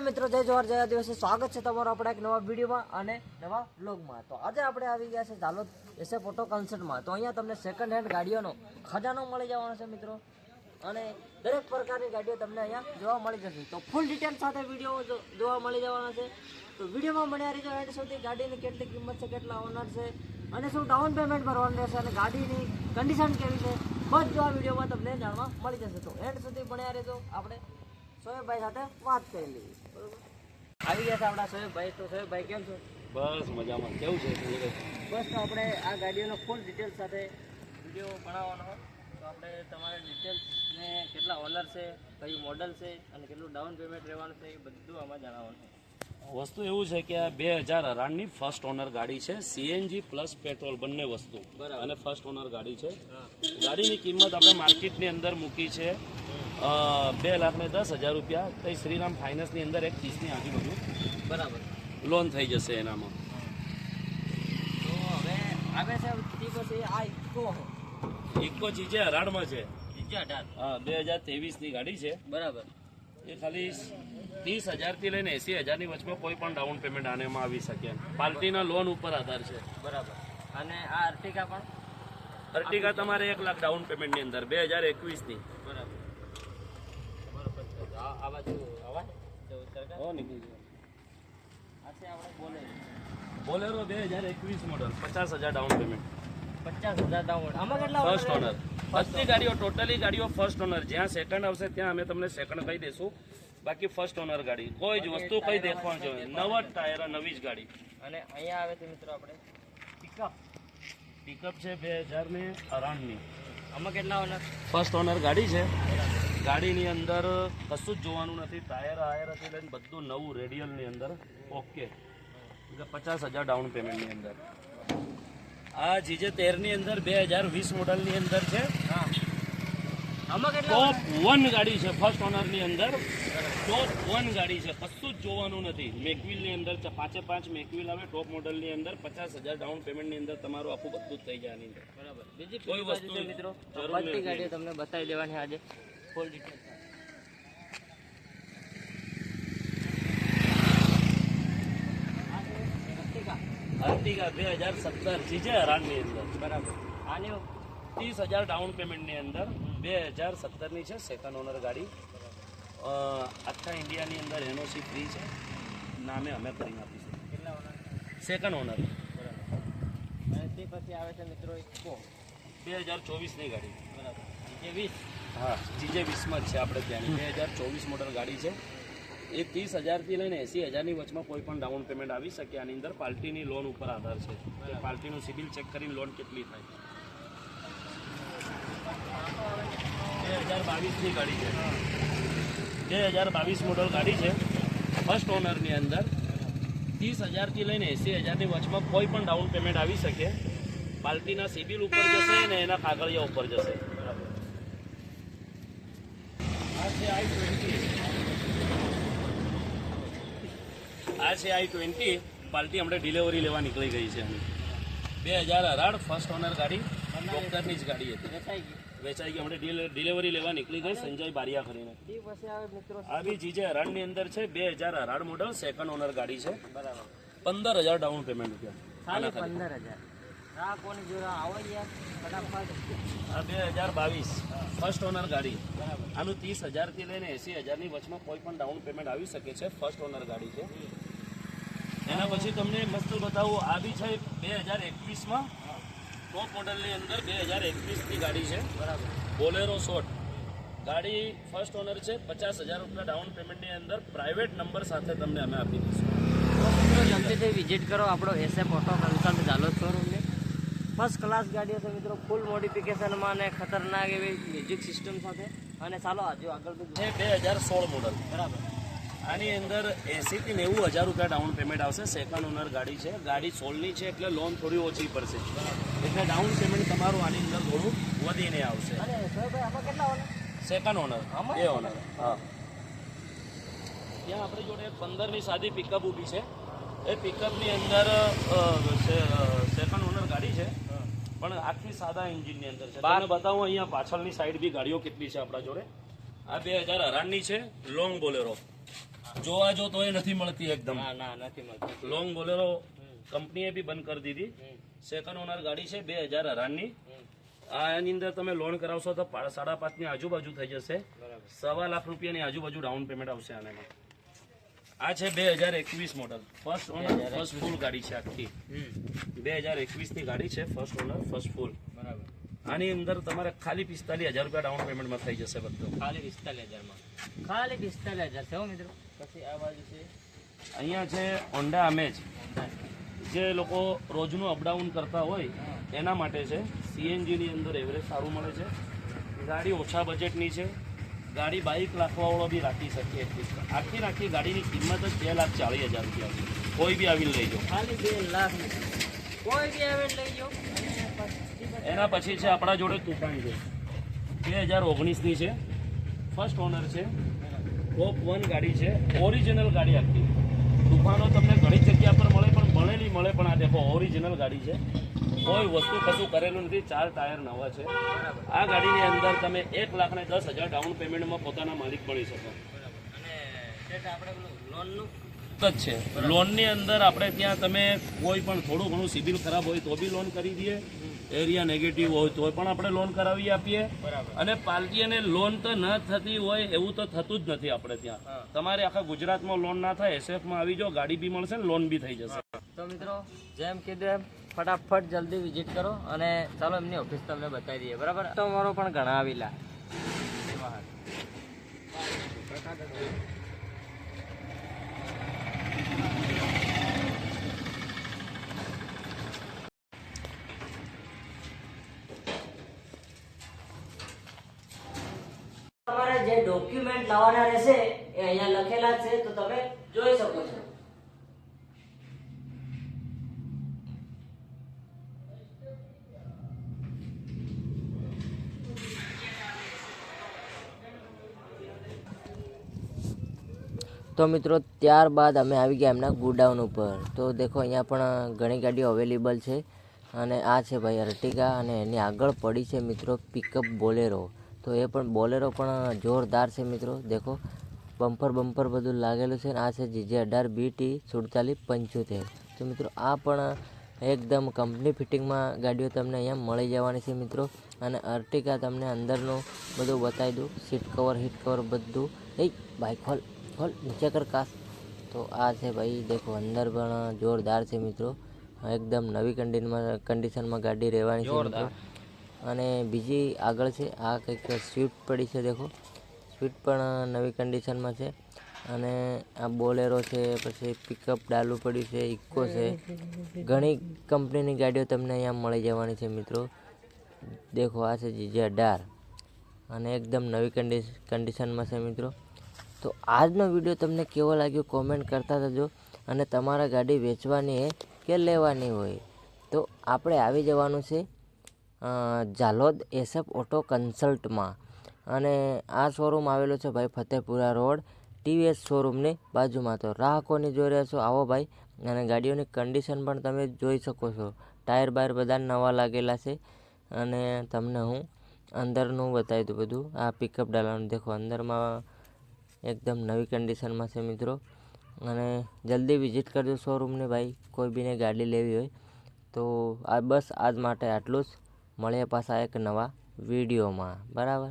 Hello મિત્રો, જય જવાહર, જય દિવસે સ્વાગત છે તમારું આપણા એક નવા વિડીયોમાં અને નવા વ્લોગમાં. તો આજે આપણે આવી ગયા છે ઝાલોદ એસે ફોટો કન્સર્ટમાં તો અહીંયા તમને સેકન્ડ હેન્ડ ગાડીઓનો ખજાનો મળી જવાનો છે મિત્રો. અને દરેક પ્રકારની ગાડીઓ તમને અહીંયા જોવા મળી જશે. તો ફૂલ ડિટેલ સાથે વીડિયો જોવા મળી જવાના છે. તો વિડીયોમાં મળ્યા રહીજો એન્ડ સુધી. ગાડીની કેટલી કિંમત છે, કેટલા ઓનર છે, અને શું ડાઉન પેમેન્ટ ભરવાનું રહેશે, અને ગાડીની કન્ડિશન કેવી છે, બધું આ વિડીયોમાં તમને જાણવા મળી જશે. તો એન્ડ સુધી ભણ્યા રહેજો. આપણે સોહેબભાઈ સાથે વાત કરી લઈએ બરોબર આવી ગયા છે આપણા સોએબભાઈ તો સોએબભાઈ કેમ છો? બસ મજામાં. કેવું છે? બસ તો આપણે આ ગાડીઓનો ફૂલ ડિટેલ સાથે વીડિયો બનાવવાનો હોય. તો આપણે તમારે ડિટેલ્સ ને કેટલા ઓનર છે કયું મોડલ છે અને કેટલું ડાઉન પેમેન્ટ રહેવાનું છે એ બધું આમાં જણાવવાનું છે. વસ્તુ એવું છે કે આ બે હજાર અઢારની ફર્સ્ટ ઓનર ગાડી છે. સીએનજી પ્લસ પેટ્રોલ બંને વસ્તુ. બરાબર. અને ફર્સ્ટ ઓનર ગાડી છે. ગાડીની કિંમત આપણે માર્કેટની અંદર મૂકી છે. બે લાખ ને દસ હજાર રૂપિયા. તો શ્રીરામ ફાઇનાન્સની અંદર એક ત્રીસની આજુબાજુ બરાબર. લોન થઈ જશે એનામાં. તો હવે આવે છે આ ઇકો ચીજે હરાડમાં છે. હા બે હજાર ત્રેવીસની ગાડી છે. બરાબર. એ ખાલી ત્રીસ હજારથી લઈને એંસી હજારની વચમાં કોઈ પણ ડાઉન પેમેન્ટ આનેમાં આવી શકે પાર્ટીના લોન ઉપર આધાર છે. બરાબર. અને આ અર્ટિકા પણ અર્ટિકા તમારે એક લાખ ડાઉન પેમેન્ટની અંદર બે હજાર એકવીસની. બરાબર. આ બાજુ તો સરકાર નીકળી ગયો. આ છે આપણે બોલે. બોલેરો બે હજાર એકવીસ મોડલ પચાસ હજાર ડાઉન પેમેન્ટ પચાસ હજાર ડાઉન આમાં કેટલા ફર્સ્ટ ઓનર બધી ગાડીઓ ટોટલી ગાડીઓ ફર્સ્ટ ઓનર જ્યાં સેકન્ડ આવશે ત્યાં અમે તમને સેકન્ડ કહી દઈશું. બાકી ફર્સ્ટ ઓનર ગાડી. કોઈ જ વસ્તુ કઈ દેખવાનું જોઈએ નવા જ ટાયર નવી જ ગાડી. અને અહીંયા આવે છે મિત્રો આપણે. પિકઅપ પિકઅપ છે બે હજાર ને અરાણની. આમાં કેટલા ઓનર ફર્સ્ટ ઓનર ગાડી છે. ગાડીની અંદર કશું જ જોવાનું નથી ટાયર આયરથી લઈને બધું નવું રેડિયલની અંદર. ઓકે. એટલે પચાસ હજાર ડાઉન પેમેન્ટની અંદર. આ જીજે તેરની અંદર બે હજાર વીસ મોડલની અંદર છે. ટોપ વન ગાડી છે ફર્સ્ટ ઓનરની અંદર. ટોપ વન ગાડી છે કશું જ જોવાનું નથી. મેકવિલની અંદર પાંચે પાંચ મેકવિલ આવે ટોપ મોડલની અંદર પચાસ હજાર ડાઉન પેમેન્ટની અંદર તમારું આખું બધું જ થઈ જાય બરાબર. બીજી કોઈ વસ્તુ મિત્રો? તમને બતાવી દેવાની આજે. ફૂલ ડિટેલ અર્ટિગા બે હજાર સત્તર છે હરાનની અંદર. બરાબર. આની ત્રીસ હજાર ડાઉન પેમેન્ટની અંદર બે હજાર સત્તરની છે સેકન્ડ ઓનર ગાડી. આખા ઇન્ડિયાની અંદર એનઓસી ફ્રી છે. નામે અમે કરીને આપીશું કેટલા ઓનર સેકન્ડ ઓનર બરાબર. અને તે પછી આવે છે મિત્રો ઇકો બે હજાર ચોવીસની ગાડી. વીસ? હા જીજે વીસમાં જ છે આપણે ત્યાંની. બે હજાર ચોવીસ મોડલ ગાડી છે. એ ત્રીસ હજારથી લઈને એંસી હજારની વચમાં કોઈ પણ ડાઉન પેમેન્ટ આવી શકે. આની અંદર પાર્ટીની લોન ઉપર આધાર છે. પાર્ટીનું સિબિલ ચેક કરીને લોન કેટલી થાય. બે હજાર બાવીસની ગાડી છે. બે હજાર બાવીસ મોડલ ગાડી છે. ફર્સ્ટ ઓનરની અંદર. ત્રીસ હજારથી લઈને એંસી હજારની વચમાં કોઈ પણ ડાઉન પેમેન્ટ આવી શકે. પાર્ટીના સિબિલ ઉપર જશે ને એના કાગળિયા ઉપર જશે. આ છે આઈ ટ્વેન્ટી. આ છે આઈ ટ્વેન્ટી પાર્ટી હમણાં ડિલિવરી લેવા નીકળી ગઈ છે બે હજાર અઢાર ફર્સ્ટ ઓનર ગાડી ડોક્ટરની જ ગાડી હતી. વેચાઈ ગઈ. હમણાં ડિલિવરી લેવા નીકળી ગઈ સંજય બારિયા કરીને આવી પછી આવે મિત્રો. આ બી જીજે અઢારની અંદર છે બે હજાર અઢાર મોડલ સેકન્ડ ઓનર ગાડી છે. બરાબર. પંદર હજાર ડાઉન પેમેન્ટ રૂપિયા. પંદર હજાર. બે હજાર બાવીસ ફર્સ્ટ ઓનર ગાડી. બરાબર. આનું ત્રીસ હજારથી લઈને એંસી હજારની વચમાં કોઈ પણ ડાઉન પેમેન્ટ આવી શકે છે ફર્સ્ટ ઓનર ગાડી છે. એના પછી તમને મસ્ત બતાવું આ બી છે બે હજાર એકવીસમાં. ટોપ મોડલની અંદર બે હજાર એકવીસની ગાડી છે. બરાબર. બોલેરો શોર્ટ ગાડી ફર્સ્ટ ઓનર છે પચાસ હજાર રૂપિયા ડાઉન પેમેન્ટની અંદર પ્રાઇવેટ નંબર સાથે તમને અમે આપી દઈશું. જલ્દીથી વિઝિટ કરો આપણો એસએફ ઓટો કન્સલ્ટ ઝાલોદ શોરૂમને ફર્સ્ટ ક્લાસ ગાડીઓ છે મિત્રો ફૂલ મોડિફિકેશનમાં અને ખતરનાક એવી મ્યુઝિક સિસ્ટમ સાથે. અને ચાલો આજુ આગળ છે બે હજાર સોળ મોડલ બરાબર. આની અંદર એંસીથી નેવું હજાર રૂપિયા ડાઉન પેમેન્ટ આવશે. સેકન્ડ ઓનર ગાડી છે. ગાડી સોળની છે એટલે લોન થોડી ઓછી પડશે. એટલે ડાઉન પેમેન્ટ તમારું આની અંદર થોડું વધીને આવશે. આમાં કેટલા ઓનર સેકન્ડ ઓનર? એ ઓનર હા. ત્યાં આપણી જોડે પંદરની સાદી પિકઅપ ઊભી છે. એ પિકઅપની અંદર ગાડી છે. પણ આખી સાદા એન્જિનની અંદર છે. તમને બતાવું અહીંયા પાછળની સાઈડ બી ગાડીઓ કેટલી છે આપણા જોડે. આ બે હજાર અઢારની છે લોંગ બોલેરો જોવા જો એ નથી મળતી એકદમ. ના ના નથી મળતી. લોંગ બોલેરો કંપનીએ બી બંધ કરી દીધી. સેકન્ડ ઓનર ગાડી છે બે હજાર અઢારની. આ એની અંદર તમે લોન કરાવશો તો સાડા સાડા પાંચની આજુબાજુ થઈ જશે. સવા લાખ રૂપિયાની આજુબાજુ ડાઉન પેમેન્ટ આવશે આનામાં. આ છે બે હજાર એકવીસ model first owner first full ગાડી છે આખી. હમ. બે હજાર એકવીસની ગાડી છે ફર્સ્ટ ઓનર ફર્સ્ટ ફૂલ બરાબર. આની અંદર તમારે ખાલી પિસ્તાલીસ હજાર રૂપિયા ડાઉન પેમેન્ટમાં થઈ જશે બધું. ખાલી પિસ્તાલીસ હજારમાં. ખાલી પિસ્તાલીસ હજાર છે મિત્રો? પછી આ બાજુ છે. અહીંયા છે હોન્ડા અમેજ જે લોકો રોજનું અપડાઉન કરતા હોય એના માટે છે. સીએનજીની અંદર એવરેજ સારું મળે છે. ગાડી ઓછા બજેટની છે. ગાડી બાઇક રાખવાવાળો બી રાખી શકીએ એટલી આખી આખી ગાડીની કિંમત જ બે લાખ ચાલીસ હજાર રૂપિયા કોઈ બી આવીને લઈ જાઓ. ખાલી બે લાખ કોઈ બી આવીને લઈ જાઓ. એના પછી છે આપણા જોડે તુફાન છે. બે હજાર ઓગણીસની છે. ફર્સ્ટ ઓનર છે. ટોપ વન ગાડી છે. ઓરિજિનલ ગાડી આખી. તુફાનો તમને ઘણી જગ્યા પર મળે પણ મળેલી મળે પણ આ દેખો ઓરિજિનલ ગાડી છે. કોઈ વસ્તુ કશું કરેલું નથી. ચાર ટાયર નવા છે. આ ગાડીની અંદર તમે એક લાખ ને દસ હજાર ડાઉન પેમેન્ટમાં પોતાના માલિક બની શકો. અને શેઠ આપણે પેલું લોનનું જ છે. લોનની અંદર આપણે ત્યાં તમે કોઈ પણ થોડું ઘણું સિબિલ ખરાબ હોય તો બી લોન કરી દઈએ. એરિયા નેગેટિવ હોય તો પણ આપણે લોન કરાવી આપીએ. અને પાલકીને લોન તો ન થતી હોય એવું તો થતું જ નથી આપણે ત્યાં. તમારે આખા ગુજરાતમાં લોન ના થાય એસએફમાં આવી જાઓ ગાડી બી મળશે ને લોન બી થઈ જશે. તો મિત્રો જેમ કીધું એમ ફટાફટ જલ્દી વિઝિટ કરો અને ચાલો એમની ઓફિસ તમને બતાવી દઈએ, બરાબર? તો અમારો પણ ઘણા આવેલા. જે ડોક્યુમેન્ટ લાવવાના રહેશે, એ અહીંયા લખેલા છે, તો તમે જોઈ શકો છો. તો મિત્રો, ત્યારબાદ અમે આવી ગયા એમના ગોડાઉન ઉપર. તો દેખો, અહીંયા પણ ઘણી ગાડીઓ અવેલેબલ છે. અને આ છે ભાઈ અર્ટિગા અને એની આગળ પડી છે મિત્રો પિકઅપ બોલેરો. તો એ પણ બોલેરો પણ જોરદાર છે મિત્રો. દેખો બમ્પર બમ્પર બધું લાગેલું છે અને આ છે જીજે અઢાર બીટી સુડતાલીસ પંચોતેર. તો મિત્રો, આ પણ એકદમ કંપની ફિટિંગમાં ગાડીઓ તમને અહીંયા મળી જવાની છે મિત્રો. અને અર્ટિગા તમને અંદરનું બધું બતાવી દઉં. સીટ કવર હીટ કવર બધું. એ બાઇક હોલ હોલ નીચે કર કાસ. તો આ છે ભાઈ દેખો અંદર પણ જોરદાર છે મિત્રો. એકદમ નવી કન્ડિશનમાં કન્ડિશનમાં ગાડી રહેવાની છે અને બીજી આગળ છે આ કંઈક સ્વિફ્ટ પડી છે દેખો. સ્વિફ્ટ પણ નવી કન્ડિશનમાં છે. અને આ બોલેરો છે પછી પિકઅપ ડાલુ પડ્યું છે ઇકો છે. ઘણી કંપનીની ગાડીઓ તમને અહીંયા મળી જવાની છે મિત્રો. દેખો આ છે જીજે અઢાર. અને એકદમ નવી કન્ડિશ કન્ડિશનમાં છે મિત્રો. તો આજનો વીડિયો તમને કેવો લાગ્યો કોમેન્ટ કરતા જજો અને તમારા ગાડી વેચવાની છે કે લેવાની હોય. તો આપણે આવી જવાનું છે ઝાલોદ એસએફ ઓટો કન્સલ્ટમાં. અને આ શોરૂમ આવેલો છે ભાઈ ફતેપુરા રોડ, ટીવીએસ શોરૂમની બાજુમાં. તો ગ્રાહકોની જોઈ રહ્યા છો? આવો ભાઈ. અને ગાડીઓની કન્ડિશન પણ તમે જોઈ શકો છો. ટાયર બાયર બધા નવા લાગેલા છે. અને તમને હું અંદરનું બતાવી દઉં બધું. આ પિકઅપ ડાલવાનું દેખો, અંદરમાં એકદમ નવી કન્ડિશનમાં છે મિત્રો. અને જલ્દી વિઝિટ કરજો શોરૂમને ભાઈ, કોઈ બીને ગાડી લેવી હોય. તો આ બસ આજ માટે આટલું જ. મળીએ પાછા એક નવા વિડીયોમાં બરાબર?